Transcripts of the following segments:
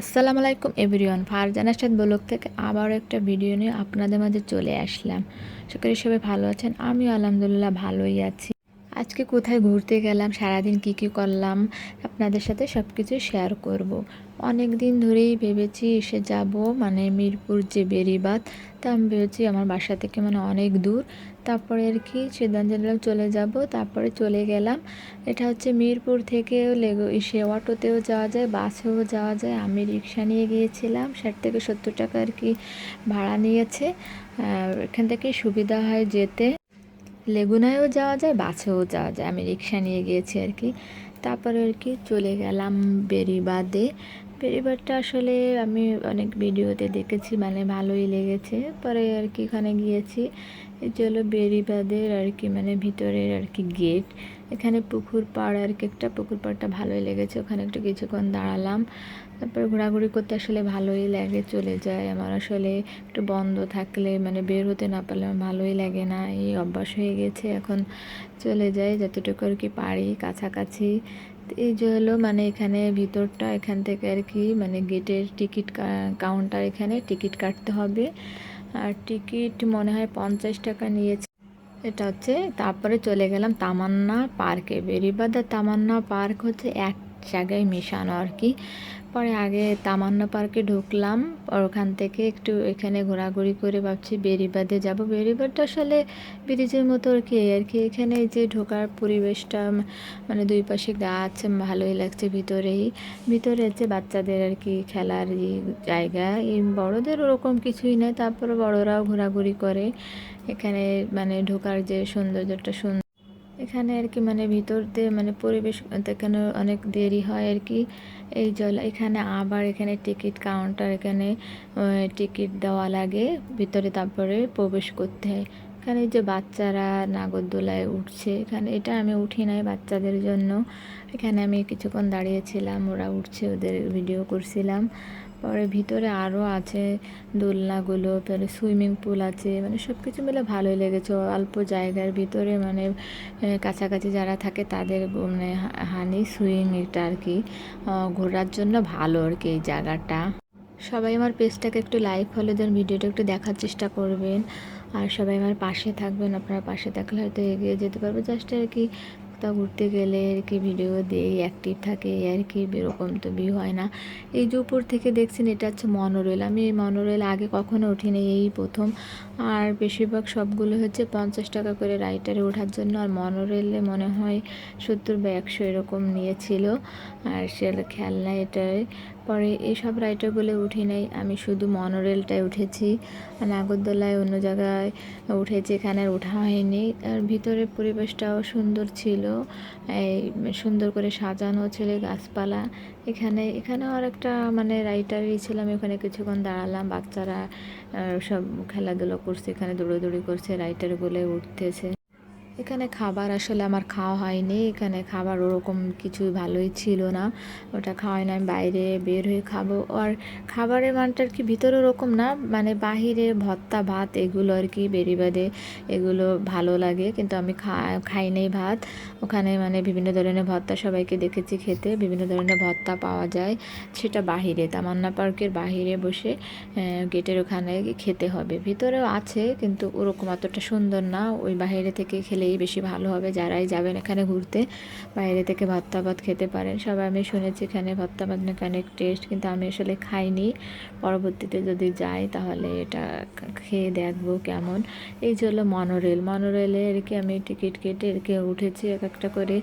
আসসালামু আলাইকুম everyone, Farzan Asad blog থেকে আবার একটা ভিডিও নিয়ে আপনাদের মাঝে চলে আসলাম। সকলে সবাই ভালো আছেন, আমিও আলহামদুলিল্লাহ ভালোই আছি। আজকে কোথায় ঘুরতে গেলাম, সারাদিন কি কি করলাম, আপনাদের সাথে সব কিছু শেয়ার করব। অনেক দিন ধরেই ভেবেছি এসে যাব মানে মিরপুর যে বেরিবাদ তা আমি ভেবেছি আমার বাসা থেকে মানে অনেক দূর। তারপরে আর কি সিদ্ধান্ত নিলাম চলে যাব, তারপরে চলে গেলাম। এটা হচ্ছে মিরপুর থেকে লেগো, এসে অটোতেও যাওয়া যায়, বাসেও যাওয়া যায়। আমি রিক্সা নিয়ে গিয়েছিলাম, ষাট থেকে সত্তর টাকা আর কি ভাড়া নিয়েছে। এখান থেকে সুবিধা হয় যেতে। লেগুনায়ও যাওয়া যায়, বাসেও যাওয়া যায়। আমি রিক্সা নিয়ে গিয়েছি আর কি। তারপরে আর কি চলে গেলাম বেরিবাদে। বেরিবাদটা আসলে আমি অনেক ভিডিওতে দেখেছি মানে ভালোই লেগেছে। পরে আর কি ওখানে গিয়েছি। এই চলো বেরিবাদের আর কি মানে ভিতরের আর কি গেট এখানে পুকুর পাড় আর কি একটা। পুকুর পাড়টা ভালোই লেগেছে, ওখানে একটু কিছুক্ষণ দাঁড়ালাম। তারপরে ঘোরাঘুরি করতে আসলে ভালোই লাগে, চলে যায়। আমার আসলে একটু বন্ধ থাকলে মানে বের হতে না পারলে আমার ভালোই লাগে না। এই অভ্যাস হয়ে গেছে, এখন চলে যাই, যতটুকু আর কি পারি কাছাকাছি। এই যে হলো মানে এখানে ভিতরটা, এখান থেকে আর কি মানে গেটের টিকিট কাউন্টার এখানে টিকিট কাটতে হবে। আর টিকিট মনে হয় পঞ্চাশ টাকা নিয়েছে। এটা হচ্ছে তারপরে চলে গেলাম তামান্না পার্কে। বেরিবাদা তামান্না পার্ক হচ্ছে এক জায়গায় মেশানো আর কি। পরে আগে তামান্না পার্কে ঢুকলাম ওখান থেকে একটু এখানে ঘোরাঘুরি করে ভাবছি বেরিবাদে যাব। বেরিবাদটা আসলে ব্রিজের মতো আর কি আর কি। এখানে যে ঢোকার পরিবেশটা মানে দুই পাশে গাছ ভালোই লাগছে ভিতরেই। ভিতরে হচ্ছে বাচ্চাদের আর কি খেলার জায়গা। এই বড়দের ওরকম কিছুই নেই, তারপরে বড়রাও ঘোরাঘুরি করে। এখানে মানে ঢোকার যে সৌন্দর্যটা সুন্দর এখানে আর কি মানে ভিতর দিয়ে মানে পরিবেশ এখানে অনেক দেরি হয় আর কি। এই জল এখানে আবার এখানে টিকিট কাউন্টার এখানে টিকিট দেওয়া লাগে, ভিতরে তারপরে প্রবেশ করতে হয়। এখানে যে বাচ্চারা নাগরদোলায় উঠছে, এখানে এটা আমি উঠি নাই বাচ্চাদের জন্য। এখানে আমি কিছুক্ষণ দাঁড়িয়েছিলাম, ওরা উঠছে, ওদের ভিডিও করছিলাম। পরে ভিতরে আরও আছে দোলনাগুলো তাহলে সুইমিং পুল আছে মানে সব কিছু মিলে ভালোই লেগেছে। অল্প জায়গার ভিতরে মানে কাছাকাছি যারা থাকে তাদের মানে হানি সুইং এটা আর কি। ঘোরার জন্য ভালো আর কি এই জায়গাটা। সবাই আমার পেজটাকে একটু লাইক ফলো দেন, ভিডিওটা একটু দেখার চেষ্টা করবেন। আর সবাই আমার পাশে থাকবেন, আপনারা পাশে থাকলে হয়তো এগিয়ে যেতে পারবে। জাস্ট আর কি কোথাও ঘুরতে গেলে আর কি ভিডিও দিই অ্যাক্টিভ থাকে আর কি, এরকম তো ভিউ হয় না। এই যে উপর থেকে দেখছেন, এটা হচ্ছে মনোরেল আমি এই মনোরেল আগে কখনো উঠিনি, এই প্রথম। আর বেশিরভাগ সবগুলো হচ্ছে পঞ্চাশ টাকা করে রাইটারে ওঠার জন্য। আর মনোরেলে মনে হয় সত্তর বা একশো এরকম নিয়েছিল। আর সে খেলনা এটায় পরে এইসব রাইটারগুলো উঠি নাই। আমি শুধু মনোরেলটায় উঠেছি। আর নাগরদোলায় অন্য জায়গায় উঠেছি। এখানে ওঠা হয়নি। আর ভিতরের পরিবেশটাও সুন্দর ছিল। এই সুন্দর করে সাজানো ছিল গাছপালা। এখানে এখানে আর একটা মানে রাইটারই ছিলাম, এখানে কিছুক্ষণ দাঁড়ালাম, বাচ্চারা সব খেলাধুলো করছে, এখানে দৌড়োদৌড়ি করছে রাইটারগুলো উঠতেছে। এখানে খাবার আসলে আমার খাওয়া হয়নি, এখানে খাবার ওরকম কিছু ভালোই ছিল না। ওটা খাওয়াই না, আমি বাইরে বের হয়ে খাব। আর খাবারের মানটা আর কি ভিতরে ওরকম না মানে বাহিরে ভত্তা ভাত এগুলো আর কি বেরিবাদে এগুলো ভালো লাগে, কিন্তু আমি খাই নেই ভাত। ওখানে মানে বিভিন্ন ধরনের ভত্তা সবাইকে দেখেছি খেতে, বিভিন্ন ধরনের ভত্তা পাওয়া যায়, সেটা বাহিরে, তামান্না পার্কের বাহিরে বসে গেটের ওখানে খেতে হবে। ভিতরেও আছে, কিন্তু ওরকম অতটা সুন্দর না, ওই বাহিরে থেকে খেলে খেলেই বেশি ভালো হবে যারাই যাবেন এখানে ঘুরতে। বাইরে থেকে ভত্তা ভাত খেতে পারেন। সবাই, আমি শুনেছি এখানে ভত্তা ভাত নাকি অনেক টেস্ট কিন্তু আমি আসলে খাইনি। পরবর্তীতে যদি যাই তাহলে এটা খেয়ে দেখব কেমন। এই যে হলো মনোরেল মনোরেলে আর কি আমি টিকিট কেটে এরকে উঠেছি এক একটা করে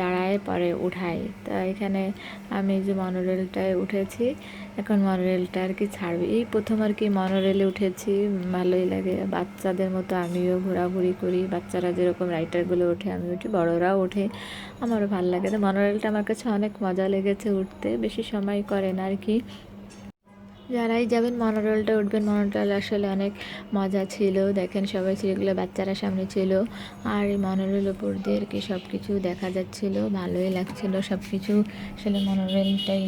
দাঁড়ায়, পরে উঠাই। তা এখানে আমি যে মনোরেলটায় উঠেছি এখন মনোরেলটা আর কি ছাড়বে। এই প্রথম আর কি মনোরেলে উঠেছি, ভালোই লাগে। বাচ্চাদের মতো আমিও ঘোরাঘুরি করি। বাচ্চারা যেরকম রাইটারগুলো ওঠে আমি উঠি, বড়রাও ওঠে। আমারও ভালো লাগে তো মনোরেলটা আমার কাছে অনেক মজা লেগেছে উঠতে। বেশি সময় করে না আর কি। যারাই যাবেন মনোরলটা উঠবেন। মনোরল আসলে অনেক মজা ছিল। দেখেন সবাই সেগুলো বাচ্চারা সামনে ছিল। আর এই মনোরল উপর দিয়ে কি সব কিছু দেখা যাচ্ছিল। ভালোই লাগছিল সব কিছু আসলে মনোরলটাই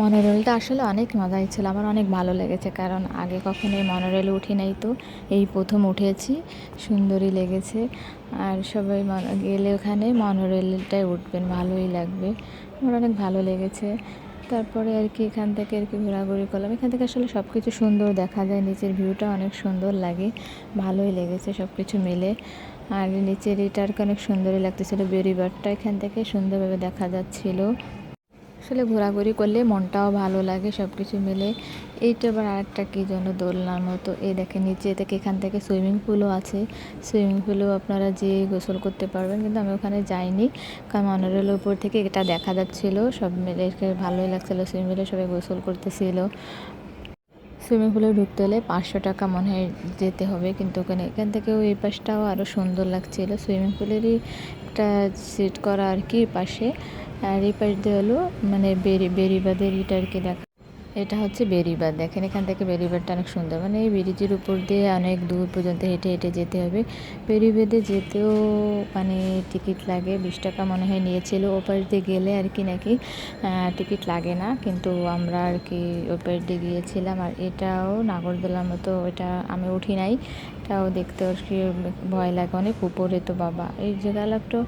মনোরেলটা আসলে অনেক মজাই ছিল, আমার অনেক ভালো লেগেছে। কারণ আগে কখনো এই মনোরেলে উঠি নাই তো, এই প্রথম উঠেছি, সুন্দরই লেগেছে। আর সবাই গেলে ওখানে মনোরেলটাই উঠবেন, ভালোই লাগবে। আমার অনেক ভালো লেগেছে। তারপরে আর কি এখান থেকে আর কি ঘোরাঘুরি করলাম। এখান থেকে আসলে সব কিছু সুন্দর দেখা যায়, নিচের ভিউটা অনেক সুন্দর লাগে, ভালোই লেগেছে সব কিছু মিলে। আর নিচের এটা আর কি অনেক সুন্দরই লাগতেছিল, বেরিবারটা এখান থেকে সুন্দরভাবে দেখা যাচ্ছিল। আসলে ঘোরাঘুরি করলে মনটাও ভালো লাগে সব কিছু মিলে। এইটা আবার আরেকটা কী জন্য দোলনার মতো। এই দেখে নিচে থেকে এখান থেকে সুইমিং পুলও আছে। সুইমিং পুলেও আপনারা যেয়ে গোসল করতে পারবেন, কিন্তু আমি ওখানে যাইনি। কারণ মনোরেল উপর থেকে এটা দেখা যাচ্ছিল, সব মিলে ভালোই লাগছিল, সুইমিং পুলে সবাই গোসল করতেছিল। সুইমিং পুলে ঢুকতে হলে পাঁচশো টাকা মনে হয় যেতে হবে, কিন্তু ওখানে, এখান থেকেও এই পাশটাও আরও সুন্দর লাগছিল। সুইমিং পুলেরই একটা সিট করা আর কি পাশে। আর এই পাশ দিয়ে হলো মানে বেরি বেরিবাদের ইটা আর কি দেখা এটা হচ্ছে বেরিবাদ দেখেন এখান থেকে বেরিবাদটা অনেক সুন্দর। মানে এই ব্রিজের উপর দিয়ে অনেক দূর পর্যন্ত হেঁটে হেঁটে যেতে হবে। বেরিবাদে যেতেও মানে টিকিট লাগে। বিশ টাকা মনে হয় নিয়েছিল। ওপার দিয়ে গেলে আর কি নাকি টিকিট লাগে না। কিন্তু আমরা আর কি ওপার দিয়ে গিয়েছিলাম। আর এটাও নাগরদোলার মতো এটা আমি উঠি নাই। এটাও দেখতে ভয় লাগে, অনেক উপরে তো বাবা। এই যে গেল একটা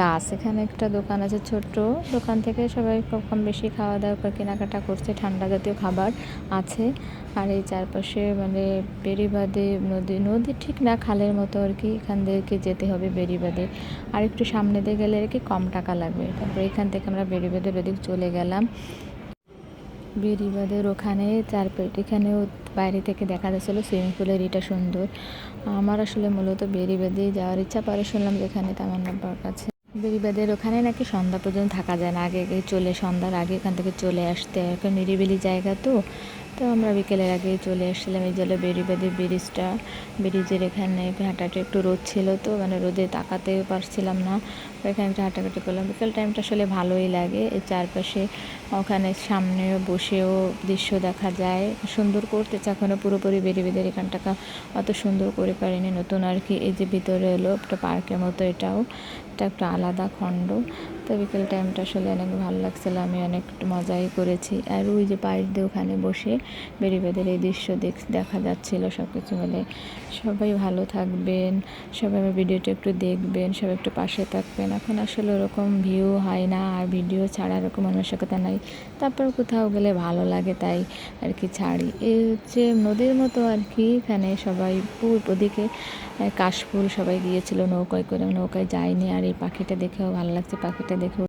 গাছ, এখানে একটা দোকান আছে ছোট্ট। দোকান থেকে সবাই কম বেশি খাওয়া দাওয়া করে কেনাকাটা করছে, ঠান্ডা জাতীয় খাবার আছে। আর এই চারপাশে মানে বেরিবাদে নদী নদী ঠিক না, খালের মতো আর কি, এখান থেকে যেতে হবে বেরিবাদে আর একটু সামনে দিয়ে গেলে আর কি কম টাকা লাগবে। তারপর এখান থেকে আমরা বেরিবাদের ওদিক চলে গেলাম। বেরিবাদের ওখানে চারপেট এখানেও বাইরে থেকে দেখা যাচ্ছিল, সুইমিং পুলের এটা সুন্দর। আমার আসলে মূলত বেরিবাদে যাওয়ার ইচ্ছা, পরে শুনলাম যেখানে তামান্নার কাছে বেরিবাদের ওখানে নাকি সন্ধ্যা পর্যন্ত থাকা যায় না, আগে আগে চলে, সন্ধ্যার আগে এখান থেকে চলে আসতে এখন নিরিবিলি জায়গা তো তো আমরা বিকেলের আগে চলে আসছিলাম এই জলে বেরিবাদের ব্রিজটা। ব্রিজের এখানে হাঁটাটা একটু রোদ ছিল তো মানে রোদে তাকাতে পারছিলাম না। এখানে একটু হাঁটাহাঁটি করলাম। বিকেল টাইমটা আসলে ভালোই লাগে। এই চারপাশে ওখানে সামনে বসেও দৃশ্য দেখা যায়। সুন্দর করতেছে এখনও পুরোপুরি বেরিবেদের এখানটাকা অত সুন্দর করে পারিনি। নতুন আর কি, এই যে ভিতরে এলো, একটা পার্কের মতো এটাও। এটা একটা আলাদা খণ্ড। তো বিকেল টাইমটা আসলে অনেক ভালো লাগছিল, আমি অনেক মজাই করেছি। আর ওই যে পায়ের দিয়ে ওখানে বসে বেরিবেদের এই দৃশ্য দেখ, দেখা যাচ্ছিল সব কিছু মিলে। সবাই ভালো থাকবেন, সবাই আমার ভিডিওটা একটু দেখবেন, সবাই একটু পাশে থাকবেন। এখন আসলে ওরকম ভিউ হয় না, আর ভিডিও ছাড়া ওরকম মানসিকতা নাই। তারপর কোথাও গেলে ভালো লাগে তাই আর কি ছাড়ি। এই হচ্ছে নদীর মতো আর কি, এখানে সবাই ওদিকে কাশফুল সবাই গিয়েছিল, নৌকায় করে, নৌকায় যায়নি। আর এই পাখিটা দেখেও ভালো লাগছে, পাখিটা দেখেও